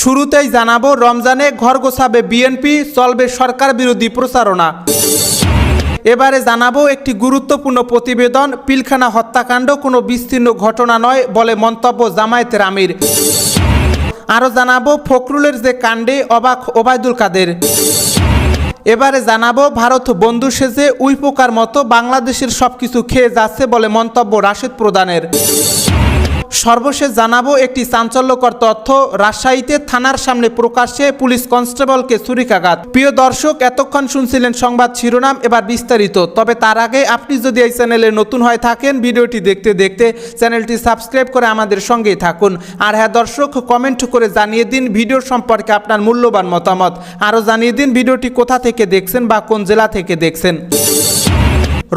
শুরুতেই জানাব, রমজানে ঘর গোছাবে বিএনপি চলবে সরকার বিরোধী প্রচারণা। এবারে জানাব একটি গুরুত্বপূর্ণ প্রতিবেদন, পিলখানা হত্যাকাণ্ড কোনো বিস্তীর্ণ ঘটনা নয় বলে মন্তব্য জামায়াতের আমির। আরও জানাব, ফখরুলের যে কাণ্ডে অবাক ওবায়দুল কাদের। এবারে জানাব, ভারত বন্ধু সেজে উই পোকার মতো বাংলাদেশের সবকিছু খেয়ে যাচ্ছে বলে মন্তব্য রাশেদ প্রদানের সর্বশেষ জানাব একটি চাঞ্চল্যকর তথ্য। রাজশাহীতে থানার সামনে প্রকাশ্যে পুলিশ কনস্টেবলকে ছুরিকাঘাত। প্রিয় দর্শক, এতক্ষণ শুনছিলেন সংবাদ শিরোনাম, এবার বিস্তারিত। তবে তার আগে আপনি যদি এই চ্যানেলে নতুন হয়ে থাকেন, ভিডিওটি দেখতে দেখতে চ্যানেলটি সাবস্ক্রাইব করে আমাদের সঙ্গেই থাকুন। আর হ্যাঁ দর্শক, কমেন্ট করে জানিয়ে দিন ভিডিও সম্পর্কে আপনার মূল্যবান মতামত। আরও জানিয়ে দিন ভিডিওটি কোথা থেকে দেখছেন বা কোন জেলা থেকে দেখছেন।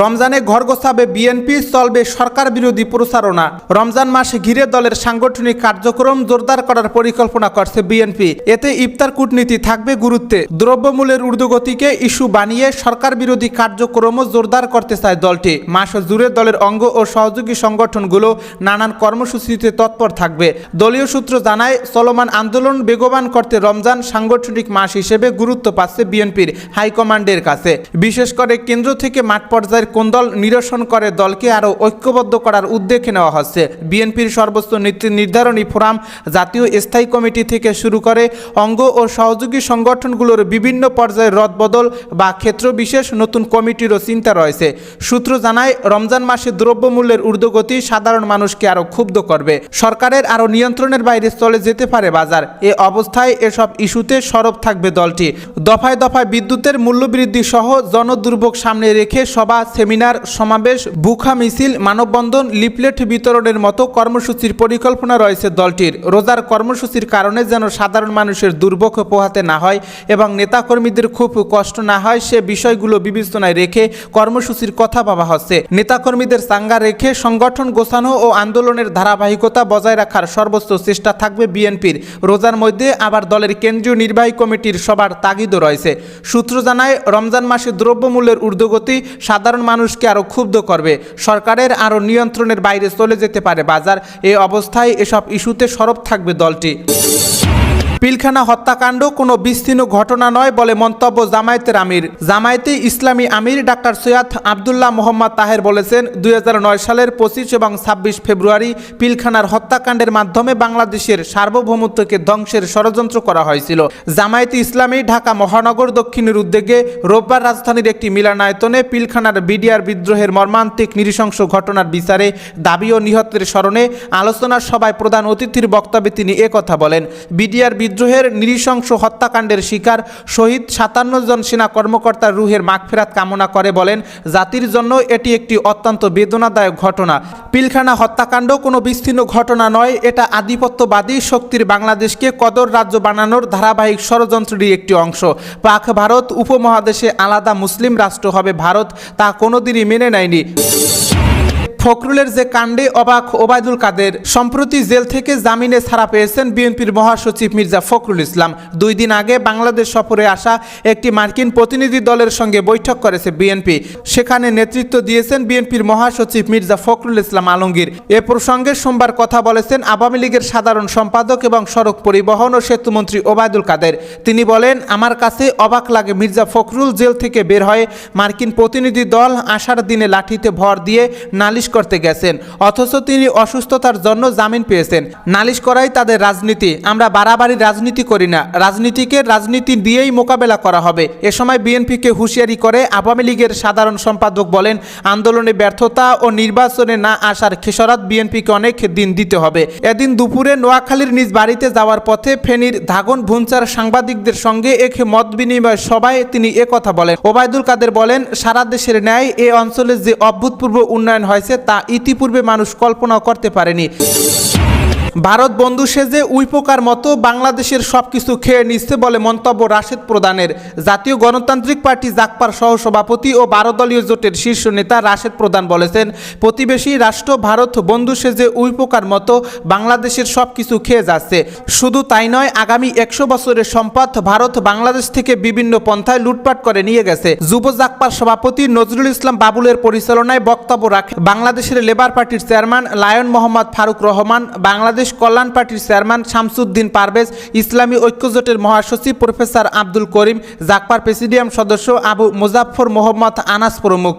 রমজানে ঘর গোছাবে বিএনপি, চলবে সরকার বিরোধী প্রচারণা। রমজান মাসে ঘিরে দলের সাংগঠনিক কার্যক্রম জোরদার করার পরিকল্পনা করছে বিএনপি। এতে ইফতার কূটনীতি থাকবে গুরুত্বে। দ্রব্যমূল্যের ঊর্ধ্বগতিকে ইস্যু বানিয়ে সরকার বিরোধী কার্যক্রমও জোরদার করতে চায় দলটি। মাস জুড়ে দলের অঙ্গ ও সহযোগী সংগঠনগুলো নানান কর্মসূচিতে তৎপর থাকবে। দলীয় সূত্র জানায়, চলমান আন্দোলন বেগবান করতে রমজান সাংগঠনিক মাস হিসেবে গুরুত্ব পাচ্ছে বিএনপির হাইকমান্ডের কাছে। বিশেষ করে কেন্দ্র থেকে মাঠ পর্যায়ের কোন্দল নিরসন করে দলকে আরও ঐক্যবদ্ধ করার উদ্যোগে নেওয়া হচ্ছে। বিএনপির সর্বোচ্চ নীতি নির্ধারণী ফোরাম জাতীয় স্থায়ী কমিটি থেকে শুরু করে অঙ্গ ও সহযোগী সংগঠনগুলোর বিভিন্ন পর্যায়ে রদবদল বা ক্ষেত্র বিশেষ নতুন কমিটিরও চিন্তা রয়েছে। সূত্র জানায়, রমজান মাসে দ্রব্যমূল্যের ঊর্ধ্বগতি সাধারণ মানুষকে আরও ক্ষুব্ধ করবে। সরকারের আরও নিয়ন্ত্রণের বাইরে চলে যেতে পারে বাজার। এ অবস্থায় এসব ইস্যুতে সরব থাকবে দলটি। দফায় দফায় বিদ্যুতের মূল্যবৃদ্ধি সহ জনদুর্ভোগ সামনে রেখে সভা সেমিনার, সমাবেশ, বুখা মিছিল, মানববন্ধন, লিফলেট বিতরণের মতো কর্মসূচির পরিকল্পনা রয়েছে দলটির। রোজার কর্মসূচির কারণে যেন সাধারণ মানুষের দুর্ভোগ পোহাতে না হয় এবং নেতাকর্মীদের খুব কষ্ট না হয়, সে বিষয়গুলো বিবেচনায় রেখে কর্মসূচির কথা ভাবা হচ্ছে। নেতাকর্মীদের চাঙ্গা রেখে সংগঠন গোছানো ও আন্দোলনের ধারাবাহিকতা বজায় রাখার সর্বোচ্চ চেষ্টা থাকবে বিএনপির। রোজার মধ্যে আবার দলের কেন্দ্রীয় নির্বাহী কমিটির সবার তাগিদও রয়েছে। সূত্র জানায়, রমজান মাসে দ্রব্যমূল্যের ঊর্ধ্বগতি সাধারণ মানুষকে আরও ক্ষুব্ধ করবে। সরকারের আরও নিয়ন্ত্রণের বাইরে চলে যেতে পারে বাজার। এই অবস্থায় এসব ইস্যুতে সরব থাকবে দলটি। পিলখানা হত্যাকাণ্ড কোনো বিস্তীর্ণ ঘটনা নয় বলে মন্তব্য জামায়াতের আমির। জামায়াতে ইসলামী আমির ডাক্তার সৈয়াদ আবদুল্লাহ মোহাম্মদ তাহের বলেছেন, দুই হাজার নয় সালের পঁচিশ এবং ছাব্বিশ ফেব্রুয়ারি পিলখানার হত্যাকাণ্ডের মাধ্যমে বাংলাদেশের সার্বভৌমত্বকে ধ্বংসের ষড়যন্ত্র করা হয়েছিল। জামায়াতে ইসলামী ঢাকা মহানগর দক্ষিণের উদ্যোগে রোববার রাজধানীর একটি মিলনায়তনে পিলখানার বিডিআর বিদ্রোহের মর্মান্তিক নৃশংস ঘটনার বিচারে দাবি ও নিহতের স্মরণে আলোচনার সভায় প্রধান অতিথির বক্তব্যে তিনি একথা বলেন। বিডিআর বিদ্রোহের নৃশংস হত্যাকাণ্ডের শিকার, শহীদ সাতান্ন জন সেনা কর্মকর্তার রুহের মাগফেরাত কামনা করে বলেন, জাতির জন্য এটি একটি অত্যন্ত বেদনাদায়ক ঘটনা। পিলখানা হত্যাকাণ্ড কোনো বিস্তীর্ণ ঘটনা নয়, এটা আধিপত্যবাদী শক্তির বাংলাদেশকে কদর রাজ্য বানানোর ধারাবাহিক ষড়যন্ত্রেরই একটি অংশ। পাক ভারত উপমহাদেশে আলাদা মুসলিম রাষ্ট্র হবে ভারত, তা কোনোদিনই মেনে নেয়নি। ফখরুলের যে কাণ্ডে অবাক ওবায়দুল কাদের, সম্প্রতি জেল থেকে জামিনে ছাড়া পেয়েছেন বিএনপির মহাসচিব মির্জা ফখরুল ইসলাম। দুই দিন আগে বাংলাদেশ সফরে আসা একটি মার্কিন প্রতিনিধি দলের সঙ্গে বৈঠক করেছে বিএনপি। সেখানে নেতৃত্ব দিয়েছেন বিএনপির মহাসচিব মির্জা ফখরুল ইসলাম আলমগীর। এ প্রসঙ্গে সোমবার কথা বলেছেন আওয়ামী লীগের সাধারণ সম্পাদক এবং সড়ক পরিবহন ও সেতুমন্ত্রী ওবায়দুল কাদের। তিনি বলেন, আমার কাছে অবাক লাগে মির্জা ফখরুল জেল থেকে বের হয়ে মার্কিন প্রতিনিধি দল আসার দিনে লাঠিতে ভর দিয়ে নালিশ করতে গেছেন। অথচ তিনি অসুস্থতার জন্য জামিন পেয়েছেন। নালিশ করাই তাদের রাজনীতি। আমরা বাড়াবাড়ি রাজনীতি করি না। রাজনীতিকে রাজনীতি দিয়েই মোকাবেলা করা হবে। এ সময় বিএনপিকে হুঁশিয়ারি করে আওয়ামী লীগের সাধারণ সম্পাদক বলেন, আন্দোলনে ব্যর্থতা ও নির্বাচনে না আসার খেসরাত বিএনপিকে অনেক দিন দিতে হবে। এদিন দুপুরে নোয়াখালীর নিজ বাড়িতে যাওয়ার পথে ফেনীর ধাগন ভুঞ্চার সাংবাদিকদের সঙ্গে এক মত বিনিময় সভায় তিনি একথা বলেন। ওবায়দুল কাদের বলেন, সারা দেশের ন্যায় এ অঞ্চলে যে অভূতপূর্ব উন্নয়ন হয়েছে তা ইতিপূর্বে মানুষ কল্পনাও করতে পারেনি। ভারত বন্ধু সেজে উইপোকার মতো বাংলাদেশের সবকিছু খেয়ে নিচ্ছে বলে মন্তব্য রাশেদ প্রধানের। জাতীয় গণতান্ত্রিক পার্টি জাকপার সহসভাপতি ও বারো দলীয় জোটের শীর্ষ নেতা রাশেদ প্রধান বলেছেন, প্রতিবেশী রাষ্ট্র ভারত বন্ধু সেজে উইপোকার মতো বাংলাদেশের সবকিছু খেয়ে যাচ্ছে। শুধু তাই নয়, আগামী একশো বছরের সম্পদ ভারত বাংলাদেশ থেকে বিভিন্ন পন্থায় লুটপাট করে নিয়ে গেছে। যুব জাকপার সভাপতি নজরুল ইসলাম বাবুলের পরিচালনায় বক্তব্য রাখে বাংলাদেশের লেবার পার্টির চেয়ারম্যান লায়ন মোহাম্মদ ফারুক রহমান, বাংলাদেশ বাংলাদেশ কল্যাণ পার্টির চেয়ারম্যান শামসুদ্দিন পারভেজ, ইসলামী ঐক্যজোটের মহাসচিব প্রফেসর আব্দুল করিম জাকপার প্রেসিডিয়াম সদস্য আবু মুজাফর মোহাম্মদ আনাস প্রমুখ।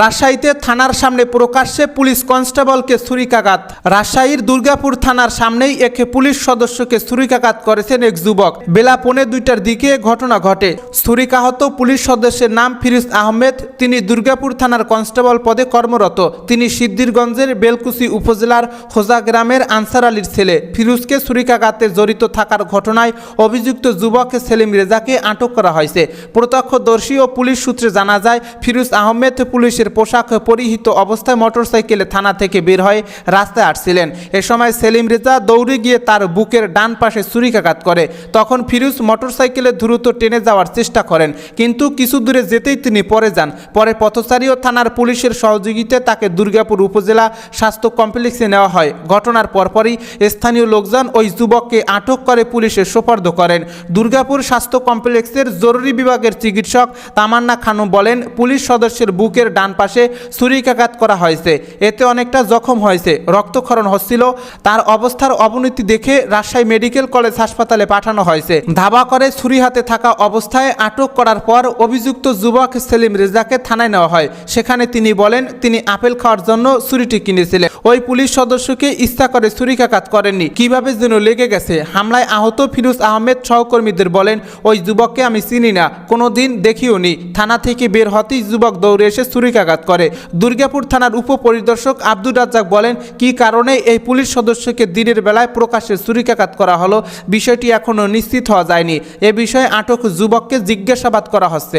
রাজশাহীতে থানার সামনে প্রকাশ্যে পুলিশ কনস্টেবলকে ছুরিকাঘাত। রাজশাহীর দুর্গাপুর থানার সামনেই এক পুলিশ সদস্যকে ছুরিকাঘাত করেছেন এক যুবক। বেলা পৌনে দুইটার দিকে ঘটনা ঘটে। ছুরিকাহত পুলিশ সদস্যের নাম ফিরোজ আহমেদ। তিনি দুর্গাপুর থানার কনস্টেবল পদে কর্মরত। তিনি সিদ্দিরগঞ্জের বেলকুচি উপজেলার হোজা গ্রামের আনসার আলীর ছেলে। ফিরুজকে ছুরিকাঘাতে জড়িত থাকার ঘটনায় অভিযুক্ত যুবক সেলিম রেজাকে আটক করা হয়েছে। প্রত্যক্ষদর্শী ও পুলিশ সূত্রে জানা যায়, ফিরুজ আহমেদ পুলিশের পোশাক পরিহিত অবস্থায় মোটরসাইকেলে থানা থেকে বের হয়ে রাস্তায় আসছিলেন। এ সময় সেলিম রেজা দৌড়ে গিয়ে তার বুকের ডান পাশে ছুরিকাঘাত করে। তখন ফিরোজ মোটরসাইকেলে দ্রুত টেনে যাওয়ার চেষ্টা করেন, কিন্তু কিছু দূরে যেতেই তিনি পরে যান। পরে পথচারী ও থানার পুলিশের সহযোগিতায় তাকে দুর্গাপুর উপজেলা স্বাস্থ্য কমপ্লেক্সে নেওয়া হয়। ঘটনার পরপরই স্থানীয় লোকজন ওই যুবককে আটক করে পুলিশের সোপর্দ করেন। দুর্গাপুর স্বাস্থ্য কমপ্লেক্সের জরুরি বিভাগের চিকিৎসক তামান্না খানম বলেন, পুলিশ সদস্যের বুকের ডান পাশে ছুরিকাঘাত করা হয়েছে। এতে অনেকটা জখম হয়েছে। রক্তক্ষরণ হচ্ছিল। তার অবস্থার অবনতি দেখে রাজশাহী মেডিকেল কলেজ হাসপাতালে পাঠানো হয়েছে। ধাবা করে ছুরি হাতে থাকা অবস্থায় আটক করার পর অভিযুক্ত যুবক সেলিম রেজাকে থানায় নেওয়া হয়। সেখানে তিনি বলেন, তিনি আপেল খাওয়ার জন্য ছুরিটি কিনেছিলেন। ওই পুলিশ সদস্যকে ইচ্ছা করে ছুরিকাঘাত করেননি। কীভাবে যেন লেগে গেছে। হামলায় আহত ফিরোজ আহমেদ সহকর্মীদের বলেন, ওই যুবককে আমি চিনি না। কোনো দিন দেখিও নি থানা থেকে বের হতেই যুবক দৌড়ে এসে ছুরিকাঘাত করে। দুর্গাপুর থানার উপপরিদর্শক আব্দুর রাজ্জাক বলেন, কি কারণে এই পুলিশ সদস্যকে দিনের বেলায় প্রকাশ্যে ছুরিকাঘাত করা হলো বিষয়টি এখনও নিশ্চিত হওয়া যায়নি। এ বিষয়ে আটক যুবককে জিজ্ঞাসাবাদ করা হচ্ছে।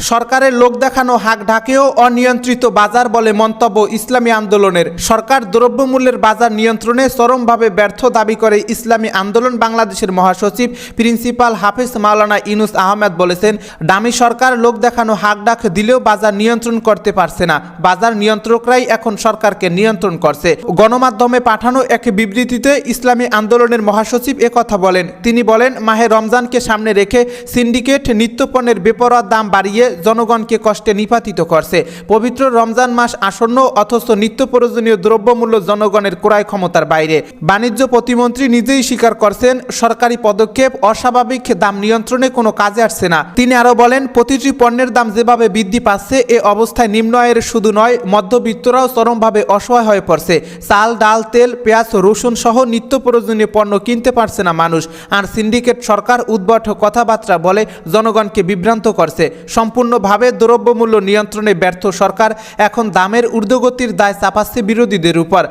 সরকারের লোক দেখানো হাক ঢাকেও অনিয়ন্ত্রিত বাজার বলে মন্তব্য ইসলামী আন্দোলনের। সরকার দ্রব্যমূল্যের বাজার নিয়ন্ত্রণে চরমভাবে ব্যর্থ দাবি করে ইসলামী আন্দোলন বাংলাদেশের মহাসচিব প্রিন্সিপাল হাফিজ মাওলানা ইনুস আহমেদ বলেছেন, দামি সরকার লোক দেখানো হাক ডাক দিলেও বাজার নিয়ন্ত্রণ করতে পারছে না। বাজার নিয়ন্ত্রকরাই এখন সরকারকে নিয়ন্ত্রণ করছে। গণমাধ্যমে পাঠানো এক বিবৃতিতে ইসলামী আন্দোলনের মহাসচিব একথা বলেন। তিনি বলেন, মাহে রমজানকে সামনে রেখে সিন্ডিকেট নিত্যপণ্যের বেপরোয়া দাম বাড়িয়ে জনগণকে কষ্টে নিপাতিত করছে। পবিত্র রমজান মাস আসন্ন অথচ নিত্য প্রয়োজনীয় দ্রব্যমূল্য জনগণের ক্রয় ক্ষমতার বাইরে। বাণিজ্য প্রতিমন্ত্রী নিজেই স্বীকার করছেন, সরকারি পদক্ষেপ অস্বাভাবিক, দাম নিয়ন্ত্রণে কোনো কাজে আসছে না। তিনি আরও বলেন, প্রতিটি পণ্যের দাম যেভাবে বৃদ্ধি পাচ্ছে, এ অবস্থায় নিম্ন আয়ের শুধু নয়, মধ্যবিত্তরাও চরমভাবে অসহায় হয়ে পড়ছে। চাল, ডাল, তেল, পেঁয়াজ, রসুন সহ নিত্য প্রয়োজনীয় পণ্য কিনতে পারছে না মানুষ। আর সিন্ডিকেট সরকার উদ্ভট কথাবার্তা বলে জনগণকে বিভ্রান্ত করছে। সম্পূর্ণভাবে দ্রব্যমূল্য নিয়ন্ত্রণে ব্যর্থ সরকার এখন দামের ঊর্ধ্বগতির দায় চাপাচ্ছে বিরোধীদের উপর।